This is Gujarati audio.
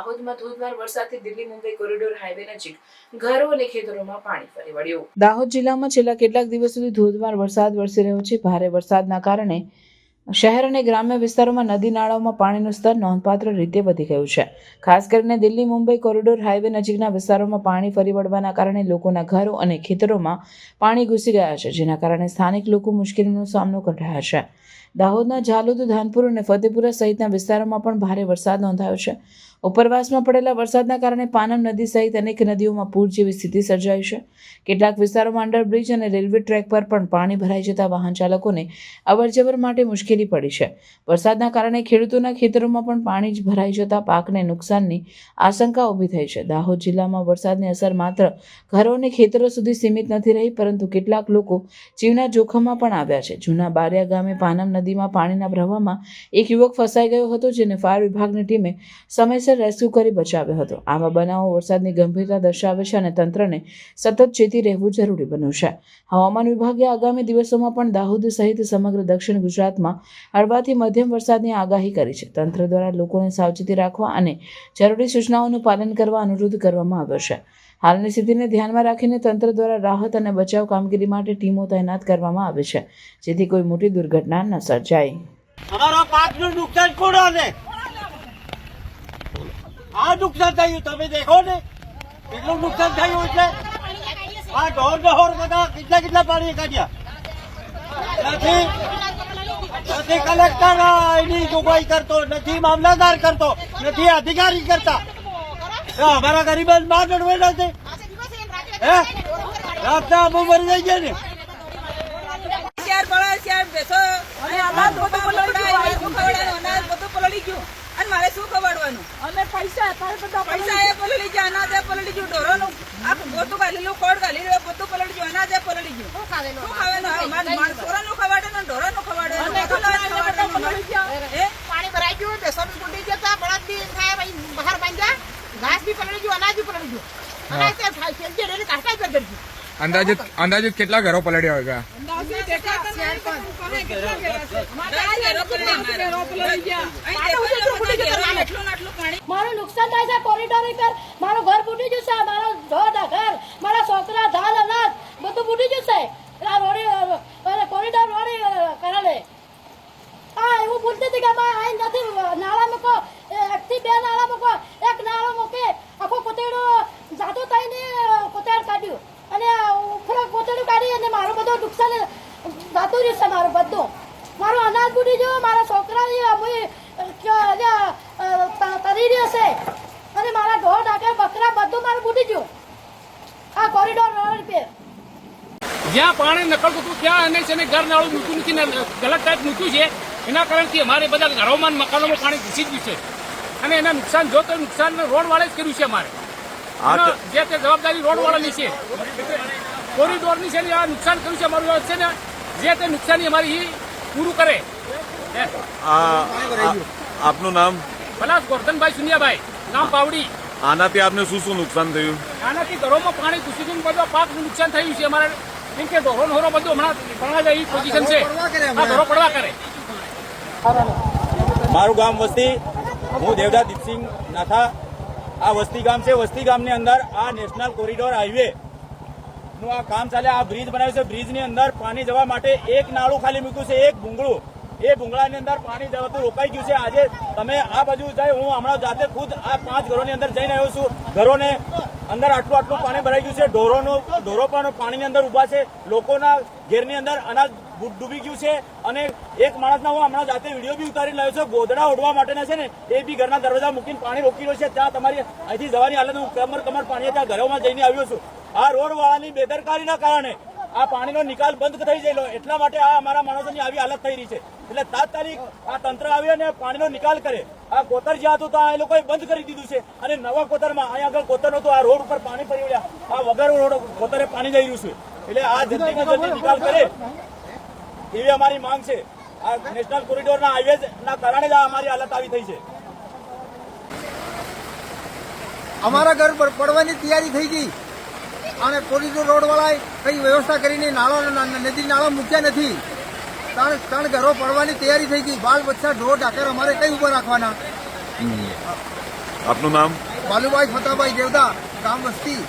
દાહોદમાં ધોધમાર વરસાદથી દિલ્હી, મુંબઈ કોરિડોર હાઈવે નજીક ઘરો અને ખેતરોમાં પાણી ફરી વળ્યું. દાહોદ જિલ્લામાં છેલ્લા કેટલાક દિવસ સુધી ધોધમાર વરસાદ વરસી રહ્યો છે. ભારે વરસાદના કારણે શહેર અને ગ્રામ્ય વિસ્તારોમાં નદી નાળાઓમાં પાણીનું સ્તર નોંધપાત્ર રીતે વધી ગયું છે. ખાસ કરીને દિલ્હી, મુંબઈ કોરિડોર હાઈવે નજીકના વિસ્તારોમાં પાણી ફરી વળવાના કારણે લોકોના ઘરો અને ખેતરોમાં પાણી ઘૂસી ગયા છે, જેના કારણે સ્થાનિક લોકો મુશ્કેલીનો સામનો કરી રહ્યા છે. દાહોદના ઝાલોદ, ધાનપુર અને ફતેપુરા સહિતના વિસ્તારોમાં પણ ભારે વરસાદ નોંધાયો છે. ઉપરવાસમાં પડેલા વરસાદના કારણે પાનમ નદી સહિત અનેક નદીઓમાં પૂર જેવી સ્થિતિ સર્જાઈ છે. કેટલાક વિસ્તારોમાં અંડરબ્રિજ અને રેલવે ટ્રેક પર પણ પાણી ભરાઈ જતા વાહન ચાલકોને અવરજવર માટે મુશ્કેલી પડી છે. વરસાદના કારણે ખેડૂતોના ખેતરોમાં પણ પાણી જ ભરાઈ જતા પાકને નુકસાનની આશંકા ઊભી થઈ છે. દાહોદ જિલ્લામાં વરસાદની અસર માત્ર ઘરો અને ખેતરો સુધી સીમિત નથી રહી, પરંતુ કેટલાક લોકો જીવના જોખમમાં પણ આવ્યા છે. જૂના બારિયા ગામે પાનમ નદીમાં પાણીના પ્રવાહમાં એક યુવક ફસાઈ ગયો હતો, જેને ફાયર વિભાગની ટીમે સમયસર રેસ્ક્યુ કરી બચાવ્યો હતો. આવા બનાવો વરસાદની ગંભીરતા દર્શાવે છે અને તંત્રને સતત ચેતી રહેવું જરૂરી બન્યું છે. હવામાન વિભાગે આગામી દિવસોમાં પણ દાહોદ સહિત સમગ્ર દક્ષિણ ગુજરાતમાં હળવાથી મધ્યમ વરસાદની આગાહી કરી છે. તંત્ર દ્વારા લોકોને સાવચેતી રાખવા અને જરૂરી સૂચનાઓનું પાલન કરવા અનુરોધ કરવામાં આવ્યો છે. હાલની સ્થિતિને ધ્યાનમાં રાખીને તંત્ર દ્વારા રાહત અને બચાવ કામગીરી માટે ટીમો તૈનાત કરવામાં આવી છે. જેથી કોઈ મોટી દુર્ઘટના ન સર્જાય. અમારો પાકનું નુકસાન કોણ છે આ નુકસાન થયું, તમે દેખો ને. કેટલું નુકસાન થયું છે? આ ઢોર ઢોર બધા કેટલા કેટલા પાણી કાઢ્યા? નથી. નથી કલેક્ટર એની જોગવાઈ કરતો, નથી મામલતદાર કરતો, નથી અધિકારી કરતા. અમારા ગરીબમાં ડરવેલા છે. હે? રાતના અમુ મરી જાય છે ને. બધું પલળી ગયું. અને મારે શું ખવડવાનું? અમે પૈસા પૈસા એ પલળી ગયા અનાજ એ પલળી ગયું ઢોરોનું આ ગોતું ગાલેલું કોડ એ બધું પલળી ગયું અનાજ એ પલળી ગયું. શું ખાવેલું? હવે મારે મારે છોરાનું ખવાડે ને ઢોરાનું ખવાડે? પાણી ભરાઈ ગયું બેસન કુંડી જતા બળદ બી થાય ભાઈ બહાર બાંધ્યા. ઘાસ બી પલળી ગયું અનાજ બી પલળી ગયું. અનાજ કાઢતા જ કરી ગયું. અંદાજિત અંદાજિત કેટલા ઘરો પલળ્યા હોય મારું નુકસાન થાય છે કોરિડોર પર મારું ઘર ફૂટી જશે મારો ધોધ ઘર મારા છોકરા ધાન અનાજ બધું ફૂટી જશે. આ રોડી કોરિડોર રોડી કરાડે હા એવું ભૂલતી હતી કે અમારે અહીં નથી નાળા મૂકો. એકથી બે નાળા મૂકો. એક નાળો મૂકે. આખો કોતેડો જાતો થઈને કોતેડ કાઢ્યું અને ઉખડો કોતેડું કાઢી અને મારું બધું નુકસાન જાતું મારું બધું. મારું અનાજ બુડી ગયું મારા છોકરા તરી રહ્યો છે. અને મારા ઢોર ડાકર બકરા બધું મારું બુડી ગયું. આ કોરિડોર રોડ પે જ્યાં પાણી નકળતું હતું ત્યાં અને છે ને ઘર નાળું મૂક્યું નથી ને ગલત ટાઈપ મૂક્યું છે. એના કારણથી અમારે બધા ઘરોમાં મકાનોમાં પાણી ઘૂસી ગયું છે. અને એના નુકસાન જો તો નુકસાન રોડ વાળે જ કર્યું છે અમારે. જે તે જવાબદારી રોડ વાળાની છે. કોરિડોરની છે ને આ નુકસાન કર્યું છે અમારું છે ને જે તે નુકસાની અમારી પૂરું કરે. આપનું નામ? પલાસ ગોરધનભાઈ સુનિયાભાઈ ગામ પાવડી. આનાથી આપને શું શું નુકસાન થયું? આનાથી ઘરોમાં પાણી ઘૂસી ગયું બધો પાકનું નુકસાન થયું છે અમારે. કેમ કે ઢોરો ઢોરો બધું હમણાં જાય એવી પોઝિશન છે. આ પડવા કરે. મારું ગામ વસ્તી. હું દેવદા દીપસિંહ નાથા. આ વસ્તી ગામ છે. વસ્તી ગામની અંદર આ નેશનલ કોરિડોર હાઈવે નું આ કામ ચાલે, આ બ્રિજ બનાવ્યું છે. બ્રિજની અંદર પાણી જવા માટે એક નાળું ખાલી મૂક્યું છે, એક ભૂંગળું. એ ભૂંગળાની અંદર પાણી જવાતું રોકાઈ ગયું છે. આજે તમે આ બાજુ જાય, હું હમણાં જાતે ખુદ આ પાંચ ઘરોની અંદર જઈને આવ્યો છું. ઘરોને અંદર આટલું આટલું પાણી ભરાઈ ગયું છે. ઢોરોનો, ઢોરો પણ પાણીની અંદર ઊભા છે. લોકોના ઘેરની અંદર અનાજ ડૂબી ગયું છે. અને એક માણસના હું હમણાં જાતે વીડિયો બી ઉતારી લાવ્યો છું. ગોદડા ઓઢવા માટેના છે ને, એ બી ઘરના દરવાજા મૂકીને પાણી રોકી રહ્યો છે. ત્યાં તમારી અહીંથી જવાની હાલત હું કમર કમર પાણી ત્યાં ઘરોમાં જઈને આવ્યો છું. આ રોડ વાળાની બેદરકારીના કારણે આ પાણીનો નિકાલ બંધ થઈ ગયેલો. એટલા માટે આ અમારા માણસોની આવી હાલત થઈ રહી છે. એટલે તાત્કાલિક આ તંત્ર આવી અને પાણીનો નિકાલ કરે. આ કોતર જ્યાં હતું ત્યાં એ લોકોએ બંધ કરી દીધું છે. અને નવા કોતરમાં અહીંયા આગળ કોતર નતું આ રોડ ઉપર પાણી ફરી વળ્યા. આ વગર રોડ કોતરે પાણી જઈ રહ્યું છે. એટલે આ જલ્દીમાં જલ્દી નિકાલ કરે. એવી અમારી માંગ છે. આ નેશનલ કોરિડોરના હાઈવે ના કારણે જ આ અમારી હાલત આવી થઈ છે. અમારા ઘર પર પડવાની તૈયારી થઈ ગઈ. અને કોરિડોર રોડ વાળાએ કઈ વ્યવસ્થા કરીને નાળા નદી નાળા મૂક્યા નથી. ત્રણ ત્રણ ઘરો પડવાની તૈયારી થઈ ગઈ. બાલ બચ્ચા ઢોર ઢાકર અમારે કઈ ઊભા રાખવાના? આપનું નામ? બાલુભાઈ ફતાભાઈ દેવદા ગામ વસ્તી.